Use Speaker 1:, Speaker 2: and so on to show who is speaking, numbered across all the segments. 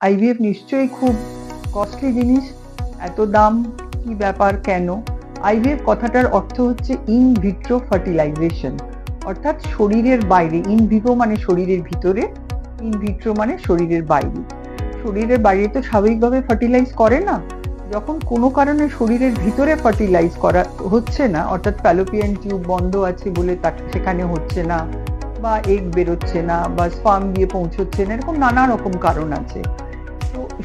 Speaker 1: IVF নিশ্চয়ই খুব costly জিনিস। এত দাম কি ব্যাপার, কেন? আইভিএফ কথাটার অর্থ হচ্ছে ইন ভিট্রো ফার্টিলাইজেশন অর্থাৎ শরীরের বাইরে ইন ভিভো মানে শরীরের ভিতরে ইন ভিট্রো মানে শরীরের বাইরে। শরীরের বাইরে তো স্বাভাবিকভাবে ফার্টিলাইজ করে না। যখন কোনো কারণে শরীরের ভিতরে ফার্টিলাইজ করা হচ্ছে না, অর্থাৎ প্যালোপিয়ান টিউব বন্ধ আছে বলে তা সেখানে হচ্ছে না, বা এগ বেরোচ্ছে না, বা স্পাম দিয়ে পৌঁছচ্ছে না, এরকম নানা রকম কারণ আছে।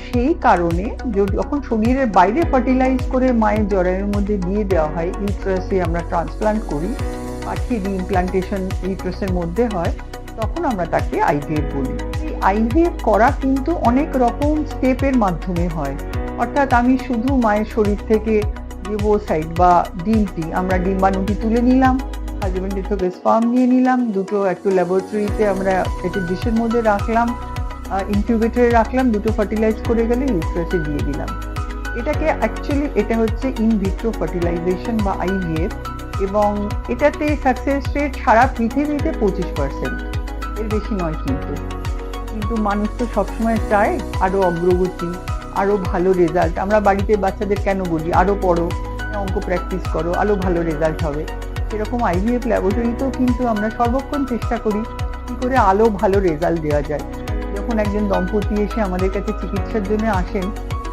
Speaker 1: সেই কারণে যখন শরীরের বাইরে ফার্টিলাইজ করে মায়ের জরায়ুর মধ্যে দিয়ে দেওয়া হয় ইউট্রাসে আমরা ট্রান্সপ্লান্ট করি, পাঠিয়ে দিই ইমপ্লান্টেশন ইউট্রাসের মধ্যে হয়, তখন আমরা তাকে আইভিএফ বলি। এই আইভিএফ করা কিন্তু অনেক রকম স্টেপের মাধ্যমে হয়। অর্থাৎ আমি শুধু মায়ের শরীর থেকে যে সাইড বা ডিমটি আমরা ডিম্বাণুটি তুলে নিলাম হাজবেন্ডের থেকে স্পাম নিয়ে নিলাম, দুটো একটু ল্যাবরেটরিতে আমরা একটু ডিশের মধ্যে রাখলাম ইনকিউবেটরে রাখলাম, দুটো ফার্টিলাইজ করে গেলে ইউট্রাসে দিয়ে দিলাম। এটাকে অ্যাকচুয়ালি এটা হচ্ছে ইন ভিট্রো ফার্টিলাইজেশন বা আইভিএফ এবং এটাতে সাকসেস রেট সারা পৃথিবীতে পঁচিশ পার্সেন্ট এর বেশি নয় কিন্তু। কিন্তু মানুষ তো সবসময় চায় আরও অগ্রগতি আরও ভালো রেজাল্ট আমরা বাড়িতে বাচ্চাদের কেন বলি আরও পড়ো, অঙ্ক প্র্যাকটিস করো আরও ভালো রেজাল্ট হবে। সেরকম আইভিএফ ল্যাবরেটরিতেও কিন্তু আমরা সর্বক্ষণ চেষ্টা করি কী করে আলো ভালো রেজাল্ট দেওয়া যায়। যখন একজন দম্পতি এসে আমাদের কাছে চিকিৎসার জন্য আসেন,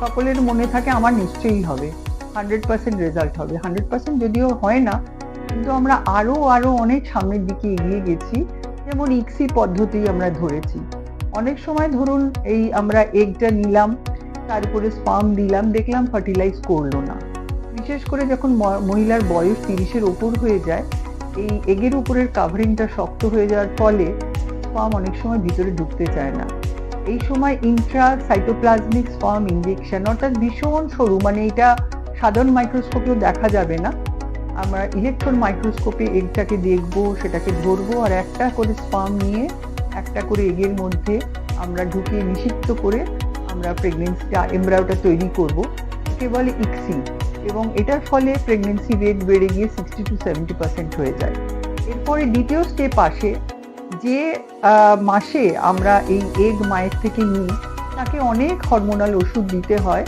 Speaker 1: সকলের মনে থাকে আমার নিশ্চয়ই হবে। হান্ড্রেড পার্সেন্ট রেজাল্ট হবে। হান্ড্রেড পার্সেন্ট যদিও হয় না, কিন্তু আমরা আরও আরও অনেক সামনের দিকে এগিয়ে গেছি, যেমন ইক্সি পদ্ধতি আমরা ধরেছি। অনেক সময় ধরুন এই আমরা এগটা নিলাম, তারপরে স্পাম দিলাম, দেখলাম ফার্টিলাইজ করল না। বিশেষ করে যখন মহিলার বয়স তিরিশের ওপর হয়ে যায়, এই এগের উপরের কাভারিংটা শক্ত হয়ে যাওয়ার ফলে স্পাম অনেক সময় ভিতরে ঢুকতে চায় না। এই সময় ইন্ট্রা সাইটোপ্লাজমিক স্পাম ইঞ্জেকশন অর্থাৎ ভীষণ সরু মানে এটা সাধারণ মাইক্রোস্কোপেও দেখা যাবে না। আমরা ইলেকট্রন মাইক্রোস্কোপে এগটাকে দেখব, সেটাকে ধরবো, আর একটা করে স্পাম নিয়ে একটা করে এগের মধ্যে আমরা ঢুকিয়ে নিষিক্ত করে আমরা প্রেগনেন্সিটা এমব্রায়োটা তৈরি করব। একে বলে ইক্সি এবং এটার ফলে প্রেগনেন্সি রেট বেড়ে গিয়ে সিক্সটি টু সেভেন্টি পার্সেন্ট হয়ে যায়। এরপরে দ্বিতীয় স্টেপ আসে যে মাসে আমরা এই এগ মায়ের থেকে নিই, তাকে অনেক হরমোনাল ওষুধ দিতে হয়।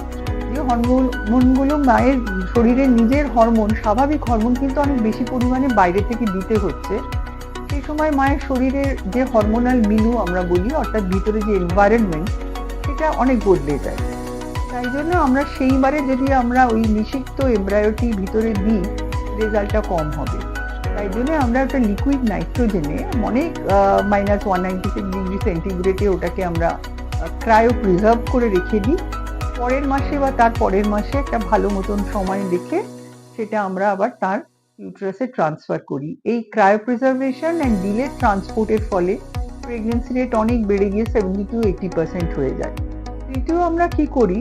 Speaker 1: যে হরমোনগুলো মায়ের শরীরের নিজের হরমোন স্বাভাবিক হরমোন কিন্তু অনেক বেশি পরিমাণে বাইরে থেকে দিতে হচ্ছে। সেই সময় মায়ের শরীরের যে হরমোনাল মিলু আমরা বলি, অর্থাৎ ভিতরে যে এনভায়রনমেন্ট সেটা অনেক বদলে যায়। তাই জন্য আমরা সেইবারে যদি আমরা ওই নিষিক্ত এমব্রায়োটি ভিতরে দিই, রেজাল্টটা কম হবে। তাই জন্য আমরা একটা লিকুইড নাইট্রোজেনে অনেক minus one ninety six degree সেন্টিগ্রেডে ওটাকে আমরা ক্রায়ো প্রিজার্ভ করে রেখে দিই। পরের মাসে বা তার পরের মাসে একটা ভালো মতন সময় দেখে সেটা আমরা আবার তার ইউট্রাসে ট্রান্সফার করি। এই ক্রায়ো প্রিজার্ভেশন অ্যান্ড ডিলে ট্রান্সপোর্টের ফলে প্রেগনেন্সি রেট অনেক বেড়ে গিয়ে সেভেন্টি টু এইটি পার্সেন্ট হয়ে যায়। তৃতীয় আমরা কি করি?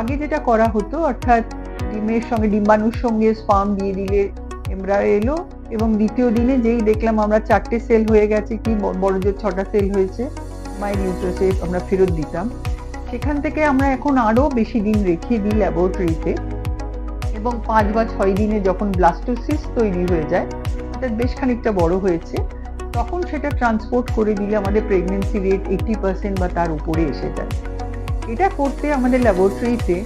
Speaker 1: আগে যেটা করা হতো, অর্থাৎ ডিমের সঙ্গে, ডিম্বাণুর সঙ্গে স্পাম দিয়ে দিলে এমব্রায়ো এলো এবং দ্বিতীয় দিনে যেই দেখলাম আমরা চারটে সেল হয়ে গেছে, কি বড় জোর ছটা সেল হয়েছে মাই ইউট্রাসে আমরা ফেরত দিতাম। সেখান থেকে আমরা এখন আরও বেশি দিন রেখে দিই ল্যাবরেটরিতে এবং পাঁচ বা ছয় দিনে যখন ব্লাস্টোসিস তৈরি হয়ে যায়, অর্থাৎ বেশ খানিকটা বড় হয়েছে, তখন সেটা ট্রান্সপোর্ট করে দিলে আমাদের প্রেগনেন্সি রেট এইটি পার্সেন্ট বা তার উপরে এসে যায়। এটা করতে আমাদের ল্যাবরেটরিতে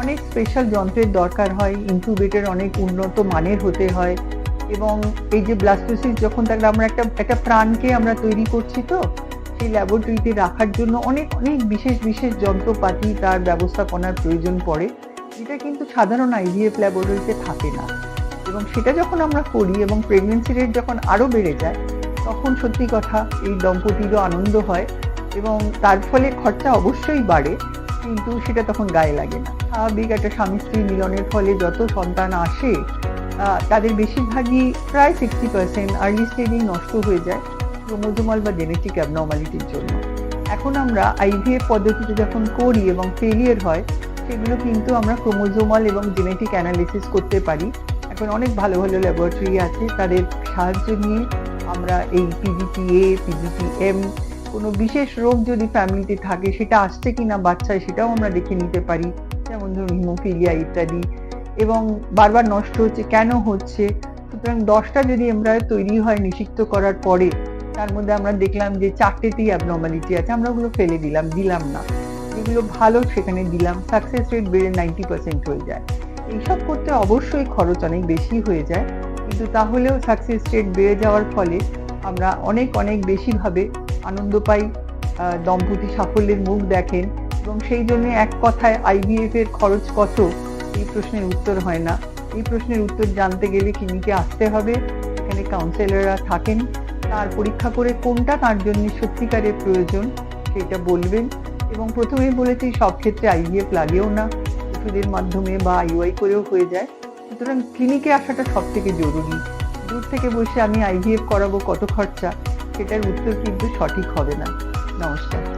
Speaker 1: অনেক স্পেশাল যন্ত্রের দরকার হয় ইনকিউবেটর অনেক উন্নত মানের হতে হয় এবং এই যে ব্লাস্টোসিস যখন তাহলে আমরা একটা একটা প্রাণকে আমরা তৈরি করছি তো, সেই ল্যাবরেটরিতে রাখার জন্য অনেক অনেক বিশেষ বিশেষ যন্ত্রপাতি তার ব্যবস্থাপনার প্রয়োজন পড়ে। যেটা কিন্তু সাধারণ আইভিএফ ল্যাবরেটরিতে থাকে না। এবং সেটা যখন আমরা করি এবং প্রেগনেন্সি রেট যখন আরও বেড়ে যায়, তখন সত্যি কথা এই দম্পতিরও আনন্দ হয় এবং তার ফলে খরচা অবশ্যই বাড়ে, কিন্তু সেটা তখন গায়ে লাগে না। স্বাভাবিক একটা স্বামী স্ত্রী মিলনের ফলে যত সন্তান আসে তাদের বেশিরভাগই প্রায় সিক্সটি পার্সেন্ট আর্লি স্টেজেই নষ্ট হয়ে যায় ক্রোমোজোমাল বা জেনেটিক অ্যাবনর্মালিটির জন্য। এখন আমরা আইভিএফ পদ্ধতিতে যখন করি এবং ফেলিয়ার হয়, সেগুলো কিন্তু আমরা ক্রোমোজোমাল এবং জেনেটিক অ্যানালিসিস করতে পারি। এখন অনেক ভালো ভালো ল্যাবরেটরি আছে, তাদের সাহায্য নিয়ে আমরা এই পিজিটিএ পিজিটিএম কোনো বিশেষ রোগ যদি ফ্যামিলিতে থাকে, সেটা আসছে কিনা, বাচ্চায়, সেটাও আমরা দেখে নিতে পারি। যেমন ধরুন হিমোফিলিয়া ইত্যাদি এবং বারবার নষ্ট হচ্ছে, কেন হচ্ছে? সুতরাং দশটা যদি আমরা তৈরি হয় নিষিক্ত করার পরে, তার মধ্যে আমরা দেখলাম যে চারটেতেই অ্যাবনর্মালিটি আছে, আমরা ওগুলো ফেলে দিলাম দিলাম না। যেগুলো ভালো সেখানে দিলাম সাকসেস রেট বেড়ে নাইনটি পার্সেন্ট হয়ে যায়। এইসব করতে অবশ্যই খরচ অনেক বেশি হয়ে যায়, কিন্তু তাহলেও সাকসেস রেট বেড়ে যাওয়ার ফলে আমরা অনেক অনেক বেশিভাবে আনন্দ পাই দম্পতি সাফল্যের মুখ দেখেন এবং সেই জন্য এক কথায় আইভিএফ এর খরচ কত? এই প্রশ্নের উত্তর হয় না। এই প্রশ্নের উত্তর জানতে গেলে ক্লিনিকে আসতে হবে। এখানে কাউন্সেলররা থাকেন। তার পরীক্ষা করে কোনটা তার জন্য সত্যিকারের প্রয়োজন সেটা বলবেন। এবং প্রথমেই বলেছি, সব ক্ষেত্রে আইভিএফ লাগেও না। ওষুধের মাধ্যমে বা আইওআই করেও হয়ে যায়। সুতরাং ক্লিনিকে আসাটা সব থেকে জরুরি। দূর থেকে বসে আমি আইভিএফ করাবো কত খরচা? সেটার উত্তর কিন্তু সঠিক হবে না। নমস্কার।